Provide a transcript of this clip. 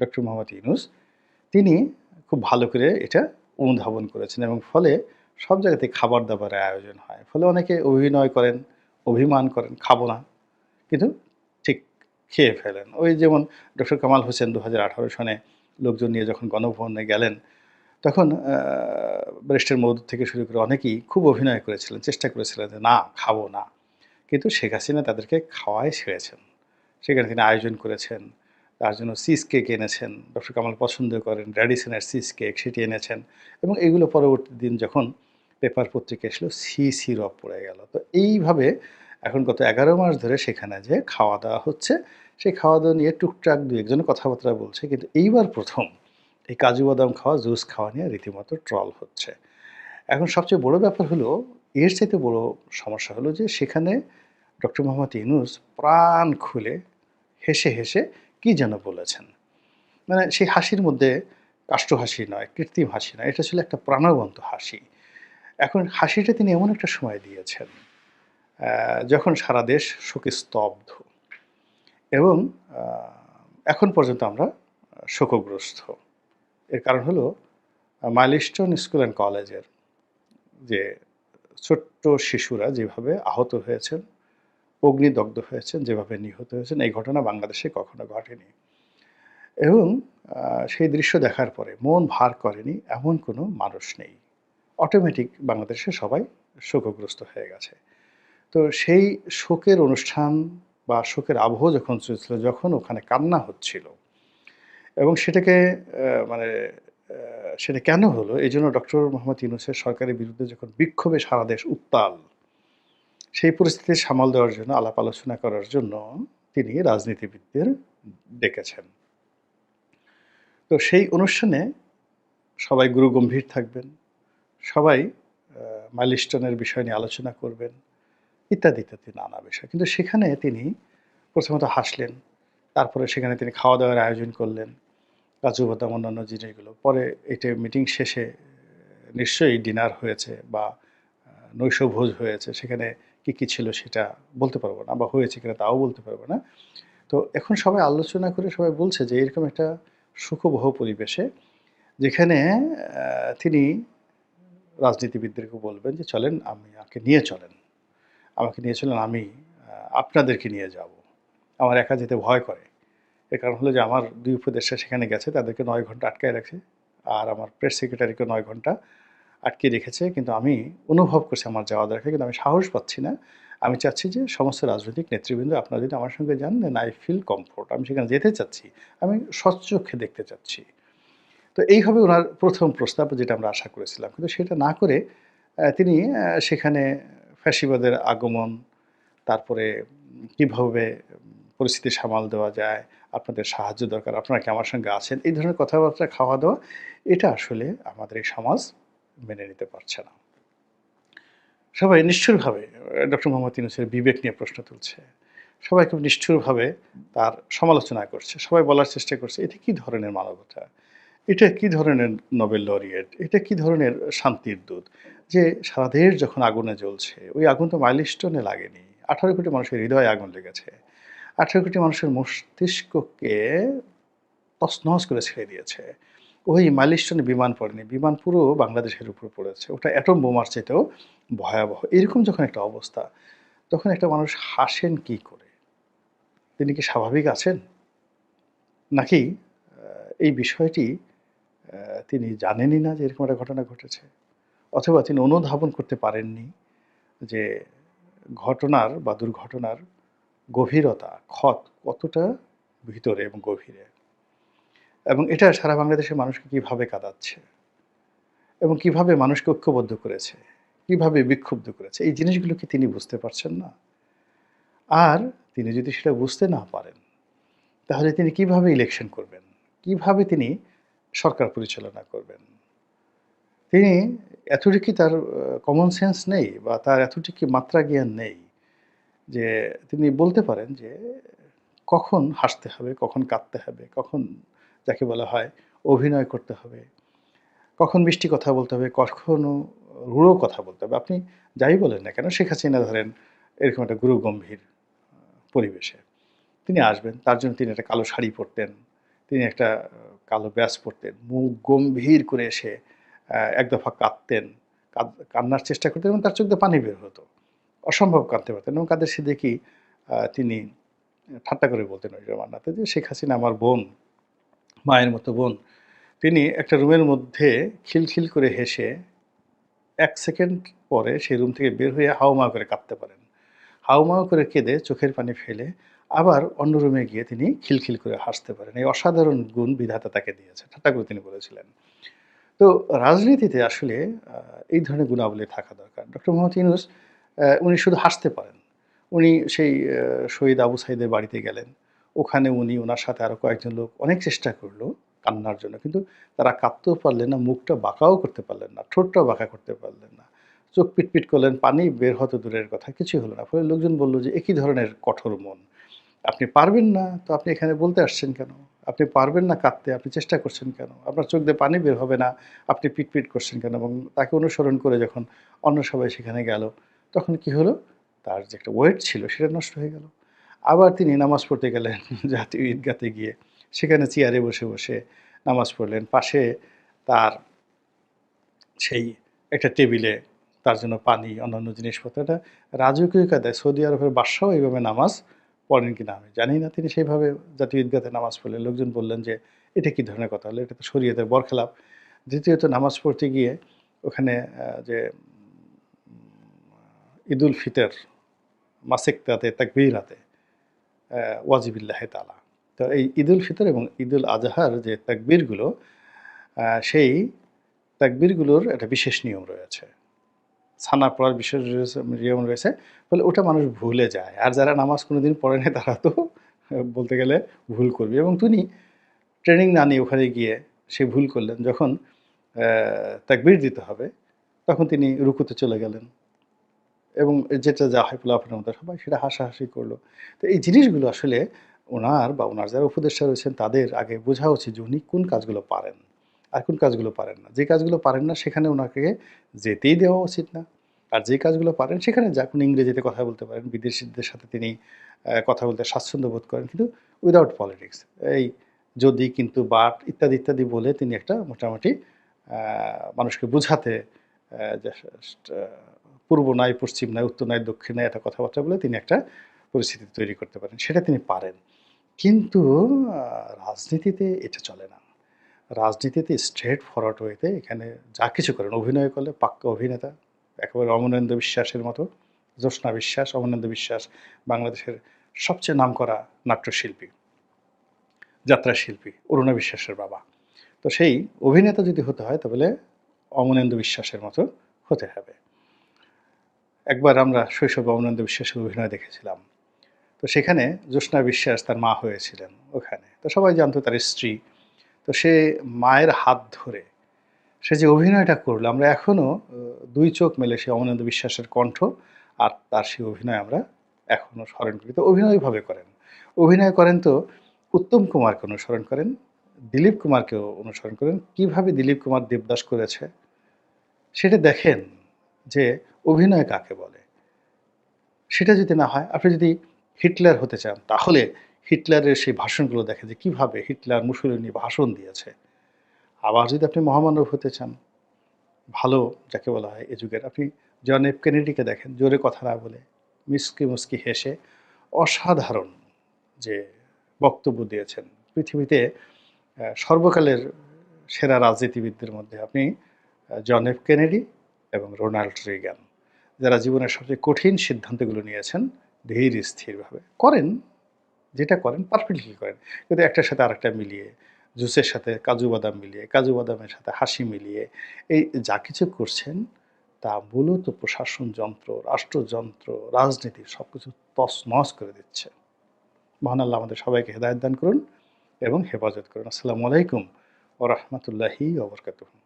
Doctor Mohammad Yunus, তিনি খুব ভালো করে এটা অনুধাবন করেছেন এবং ফলে সব জায়গাতে খাবার দাবারের আয়োজন হয়। ফলে অনেকে অভিনয় করেন, অভিমান করেন, খাব না, কিন্তু ঠিক খেয়ে ফেলেন। ওই যেমন ডক্টর কামাল হোসেন দু হাজার আঠারো সনে লোকজন নিয়ে যখন গণভবনে গেলেন, তখন ব্রেস্টের মধু থেকে শুরু করে অনেকেই খুব অভিনয় করেছিলেন, চেষ্টা করেছিলেন যে না, খাব না। কিন্তু শেখ হাসিনা তাদেরকে খাওয়ায় ছেড়েছেন। সেখানে তিনি আয়োজন করেছেন। তার জন্য সিজ কেক এনেছেন, ডক্টর কামাল পছন্দ করেন র্যাডিসনের সিজ কেক সেটি এনেছেন এবং এগুলো পরবর্তী দিন যখন পেপার পত্রিকা এসলো, সি সিরপ পড়ে গেল। তো এইভাবে এখন গত এগারো মাস ধরে সেখানে যে খাওয়া দাওয়া হচ্ছে, সেই খাওয়া দাওয়া নিয়ে টুকটাক দু একজন কথাবার্তা বলছে, কিন্তু এইবার প্রথম এই কাজু বাদাম খাওয়া, জুস খাওয়া নিয়ে রীতিমতো ট্রল হচ্ছে। এখন সবচেয়ে বড় ব্যাপার হলো, এর চাইতে বড় সমস্যা হলো যে সেখানে ডক্টর মোহাম্মদ ইউনুস প্রাণ খুলে হেসে হেসে কি যেন বলেছেন? মানে সেই হাসির মধ্যে কাষ্ঠ হাসি নয়, কৃত্রিম হাসি নয়, এটা ছিল একটা প্রাণবন্ত হাসি। এখন হাসিটা তিনি এমন একটা সময় দিয়েছেন যখন সারা দেশ শোকে স্তব্ধ। এবং এখন পর্যন্ত আমরা শোকগ্রস্ত। এর কারণ হলো, মাইলস্টোন স্কুল অ্যান্ড কলেজের যে ছোট্ট শিশুরা যেভাবে আহত হয়েছেন অগ্নিদগ্ধ হয়েছেন, যেভাবে নিহত হয়েছেন, এই ঘটনা বাংলাদেশে কখনো ঘটেনি। এবং সেই দৃশ্য দেখার পরে মন ভার করেনি, এমন কোনো মানুষ নেই। অটোমেটিক বাংলাদেশে সবাই শোকগ্রস্ত হয়ে গেছে। তো সেই শোকের অনুষ্ঠান বা শোকের আবহ যখন চলছিল, যখন ওখানে কান্না হচ্ছিল, এবং সেটাকে মানে সেটা কেন হলো? এই জন্য ডক্টর মোহাম্মদ ইউনুসের সরকারের বিরুদ্ধে যখন বিক্ষোভে সারা দেশ উত্তাল সেই পরিস্থিতি সামাল দেওয়ার জন্য, আলাপ আলোচনা করার জন্য তিনি রাজনীতিবিদদের ডেকেছেন। তো সেই অনুষ্ঠানে সবাই গুরু গম্ভীর থাকবেন, সবাই মাইলস্টোনের বিষয় নিয়ে আলোচনা করবেন ইত্যাদি ইত্যাদি নানা বিষয়। কিন্তু সেখানে তিনি প্রথমত হাসলেন, তারপরে সেখানে তিনি খাওয়া দাওয়ার আয়োজন করলেন, কাজু বাদাম, অন্যান্য জিনিসগুলো পরে এটা মিটিং শেষে, নিশ্চয়ই ডিনার হয়েছে বা নৈশভোজ হয়েছে, সেখানে কী কী ছিল সেটা বলতে পারব না বা হয়েছে কিনা তাও বলতে পারব না। তো এখন সবাই আলোচনা করে সবাই বলছে যে এরকম একটা সুখবহ পরিবেশে যেখানে তিনি রাজনীতিবিদদেরকে বলবেন যে চলেন আমি আমাকে নিয়ে চলেন। আমাকে নিয়ে চলেন, আমি আপনাদেরকে নিয়ে যাব। আমার একা যেতে ভয় করে। এর কারণ হলো যে আমার দুই উপদেষ্টা সেখানে গেছে, তাদেরকে নয় ঘণ্টা আটকায় রাখছে। আর আমার প্রেস সেক্রেটারিকে নয় ঘণ্টা আটকে রেখেছে, কিন্তু আমি অনুভব করছি আমার যাওয়া দরকার, কিন্তু আমি সাহস পাচ্ছি না। আমি চাচ্ছি যে সমস্ত রাজনৈতিক নেতৃবৃন্দ আপনারা যদি আমার সঙ্গে যান দেন আই ফিল কমফোর্ট আমি সেখানে যেতে চাচ্ছি, আমি স্বচ্ছক্ষে দেখতে চাচ্ছি। তো এই হবে ওনার প্রথম প্রস্তাব যেটা আমরা আশা করেছিলাম, কিন্তু সেটা না করে তিনি সেখানে ফ্যাসিবাদের আগমন, তারপরে কীভাবে পরিস্থিতি সামাল দেওয়া যায়, আপনাদের সাহায্য দরকার, আপনারা কি আমার সঙ্গে আছেন, এই ধরনের কথাবার্তা খাওয়া দাওয়া এটা আসলে আমাদের এই সমাজ মেনে নিতে পারছে না। সবাই নিষ্ঠুরভাবে, ডক্টর মোহাম্মদ ইউনুসের বিবেক নিয়ে প্রশ্ন তুলছে। সবাই খুব নিষ্ঠুরভাবে তার সমালোচনা করছে, সবাই বলার চেষ্টা করছে, এটা কি ধরনের মানবতা? এটা কি ধরনের নোবেল লরিয়েট? এটা কি ধরনের শান্তির দূত? যে সারা দেশ যখন আগুনে জ্বলছে, ওই আগুন তো মাইলস্টোনে লাগেনি। আঠারো কোটি মানুষের হৃদয়ে আগুন লেগেছে। আঠারো কোটি মানুষের মস্তিষ্ককে তছনছ করে ছেড়ে দিয়েছে। ওই মাইলস্টোনে বিমান পড়েনি, বিমান পুরো বাংলাদেশের উপর পড়েছে। ওটা অ্যাটম বোমার চাইতেও ভয়াবহ। এরকম যখন একটা অবস্থা, তখন একটা মানুষ হাসেন কি করে? তিনি কি স্বাভাবিক আছেন? নাকি এই বিষয়টি তিনি জানেনই না যে এরকম একটা ঘটনা ঘটেছে? অথবা তিনি অনুধাবন করতে পারেননি যে ঘটনার বা দুর্ঘটনার গভীরতা, ক্ষত কতটা ভিতরে এবং গভীরে? এবং এটা সারা বাংলাদেশের মানুষকে কীভাবে কাঁদাচ্ছে? এবং কীভাবে মানুষকে ঐক্যবদ্ধ করেছে? কীভাবে বিক্ষুব্ধ করেছে? এই জিনিসগুলো কি তিনি বুঝতে পারছেন না? আর তিনি যদি সেটা বুঝতে না পারেন, তাহলে তিনি কীভাবে ইলেকশন করবেন? কীভাবে তিনি সরকার পরিচালনা করবেন? তিনি এতটুকু তার কমন সেন্স নেই বা তার এতটুকু মাত্রা জ্ঞান নেই যে তিনি বলতে পারেন যে কখন হাসতে হবে, কখন কাঁদতে হবে, কখন যাকে বলা হয়, অভিনয় করতে হবে। কখন মিষ্টি কথা বলতে হবে, কখনো রূঢ় কথা বলতে হবে। আপনি যাই বলেন না কেন, শেখ হাসিনা ধরেন এরকম একটা গুরু গম্ভীর পরিবেশে। তিনি আসবেন, তার জন্য তিনি একটা কালো শাড়ি পরতেন, তিনি একটা কালো ব্যাস পরতেন। মুখ গম্ভীর করে এসে এক দফা কাঁদতেন কান্নার চেষ্টা করতেন এবং তার চোখ দিয়ে পানি বের হতো। অসম্ভব কাঁদতে পারতেন এবং কাদের দেখি তিনি ঠাট্টা করে বলতেন ওই জমানাতে যে, শেখ হাসিনা আমার বোন। মায়ের মতো বোন। তিনি একটা রুমের মধ্যে খিলখিল করে হেসে এক সেকেন্ড পরে সেই রুম থেকে বের হয়ে হাওমা করে কাঁপতে পারেন। হাওমাও করে কেঁদে চোখের পানি ফেলে আবার অন্য রুমে গিয়ে তিনি খিলখিল করে হাসতে পারেন। এই অসাধারণ গুণ বিধাতা তাকে দিয়েছে, ঠাট্টা করে তিনি বলেছিলেন। তো রাজনীতিতে আসলে এই ধরনের গুণাবলী থাকা দরকার। ডক্টর মোহাম্মদ ইউনুস উনি শুধু হাসতে পারেন। উনি সেই শহীদ আবু সাইদের বাড়িতে গেলেন। ওখানে উনি ওনার সাথে আরও কয়েকজন লোক অনেক চেষ্টা করল কান্নার জন্য, কিন্তু তারা কাঁদতেও পারলেন না, মুখটা বাঁকাও করতে পারলেন না ঠোঁটটাও বাঁকা করতে পারলেন না। চোখ পিটপিট করলেন, পানি বের হতো দূরের কথা, কিছুই হলো না। ফলে লোকজন বলল যে, একই ধরনের কঠোর মন। আপনি পারবেন না, তো আপনি এখানে বলতে আসছেন কেন? আপনি পারবেন না কাঁদতে, আপনি চেষ্টা করছেন কেন? আপনার চোখ দিয়ে পানি বের হবে না, আপনি পিটপিট করছেন কেন? এবং তাকে অনুসরণ করে যখন অন্য সবাই সেখানে গেল, তখন কি হলো? তার যে একটা ওয়েট ছিল, সেটা নষ্ট হয়ে গেল। আবার তিনি নামাজ পড়তে গেলেন জাতীয় ঈদগাতে গিয়ে। সেখানে চেয়ারে বসে বসে নামাজ পড়লেন। পাশে তার সেই একটা টেবিলে তার জন্য পানি অন্যান্য জিনিসপত্র এটা রাজকীয় কাদায় সৌদি আরবের বাদশাও এইভাবে নামাজ পড়েন কিনা আমি জানি না। তিনি সেইভাবে জাতীয় ঈদগাতে নামাজ পড়লেন। লোকজন বললেন যে এটা কী ধরনের কথা? হলো এটা তো শরীয়তের বরখেলাপ। দ্বিতীয়ত নামাজ পড়তে গিয়ে ওখানে যে ঈদুল ফিতর মাসেকতাতে তাকবীরাতে আহ, ওয়াজিবিল্লাহ তালা তো এই ঈদুল ফিতর এবং ঈদুল আজহার যে তাকবীরগুলো সেই তাকবীরগুলোর একটা বিশেষ নিয়ম রয়েছে। ছানা পড়ার বিশেষ নিয়ম রয়েছে। ফলে ওটা মানুষ ভুলে যায়। আর যারা নামাজ কোনোদিন পড়ে না তারা তো বলতে গেলে ভুল করবে। এবং তিনি ট্রেনিং না নিয়ে ওখানে গিয়ে সে ভুল করলেন, যখন তাকবীর দিতে হবে, তখন তিনি রুকুতে চলে গেলেন। এবং যেটা যা হয় পোলাপের মতো সবাই সেটা হাসাহাসি করল। তো এই জিনিসগুলো আসলে ওনার বা ওনার যারা উপদেষ্টা রয়েছেন, তাদের আগে বোঝা উচিত যে উনি কোন কাজগুলো পারেন আর কোন কাজগুলো পারেন না। যে কাজগুলো পারেন না, সেখানে ওনাকে যেতেই দেওয়া উচিত না। আর যে কাজগুলো পারেন, সেখানে যা কোনো ইংরেজিতে কথা বলতে পারেন, বিদেশিদের সাথে তিনি কথা বলতে স্বাচ্ছন্দ্য বোধ করেন, কিন্তু উইদাউট পলিটিক্স এই যদি কিন্তু বাট ইত্যাদি ইত্যাদি বলে তিনি একটা মোটামুটি মানুষকে বোঝাতে পূর্ব নয় পশ্চিম নয় উত্তর নয় দক্ষিণ নয় একটা কথাবার্তা বলে তিনি একটা পরিস্থিতি তৈরি করতে পারেন। সেটা তিনি পারেন। কিন্তু রাজনীতিতে এটা চলে না। রাজনীতিতে স্ট্রেট ফরওয়ার্ড ওয়েতে এখানে যা কিছু করেন, অভিনয় করলে পাক্কা অভিনেতা, একেবারে অমরেন্দ্র বিশ্বাসের মতো, জ্যোৎস্না বিশ্বাস অমনেন্দ্র বিশ্বাস বাংলাদেশের সবচেয়ে নামকরা নাট্যশিল্পী, যাত্রা শিল্পী, অরুণা বিশ্বাসের বাবা। তো সেই অভিনেতা যদি হতে হয়, তাহলে অমনেন্দ্র বিশ্বাসের মতো হতে হবে। একবার আমরা শৈশবে অমনেন্দ্র বিশ্বাসের অভিনয় দেখেছিলাম। তো সেখানে জ্যোৎস্না বিশ্বাস তার মা হয়েছিলেন ওখানে। তো সবাই জানতো তার স্ত্রী। তো সে মায়ের হাত ধরে সে যে অভিনয়টা করল, আমরা এখনও দুই চোখ মেলে সে অমরেন্দ্র বিশ্বাসের কণ্ঠ আর তার সেই অভিনয় আমরা এখনও স্মরণ করি। তো অভিনয়ভাবে করেন। অভিনয় করেন তো উত্তম কুমারকে অনুসরণ করেন, দিলীপ কুমারকেও অনুসরণ করেন। কীভাবে দিলীপ কুমার দেবদাস করেছে? সেটা দেখেন যে অভিনয় কাকে বলে? সেটা যদি না হয়, আপনি যদি হিটলার হতে চান, তাহলে হিটলারের সেই ভাষণগুলো দেখেন যে কীভাবে হিটলার মুসলিনী ভাষণ দিয়েছে। আবার যদি আপনি মহামানব হতে চান, ভালো যাকে বলা হয় এ যুগের, আপনি জন এফ কেনেডিকে দেখেন, জোরে কথা না বলে, মিসকি মুসকি হেসে অসাধারণ যে বক্তব্য দিয়েছেন। পৃথিবীতে সর্বকালের সেরা রাজনীতিবিদদের মধ্যে আপনি জন এফ কেনেডি এবং রোনাল্ড রিগান। যারা জীবনের সবচেয়ে কঠিন সিদ্ধান্তগুলো নিয়েছেন, ধীর, স্থিরভাবে করেন, যেটা করেন পারফেক্টলি করেন। কিন্তু একটার সাথে আরেকটা মিলিয়ে, জুসের সাথে কাজু বাদাম মিলিয়ে, কাজু বাদামের সাথে হাসি মিলিয়ে, এই যা কিছু করছেন, তা মূলত প্রশাসন যন্ত্র রাষ্ট্রযন্ত্র রাজনীতি সব কিছু তছনছ করে দিচ্ছে। মহান আল্লাহ আমাদের সবাইকে হেদায়ত দান করুন এবং হেফাজত করুন। আসসালামু আলাইকুম ও রহমতুল্লাহি ওবরকাতুহ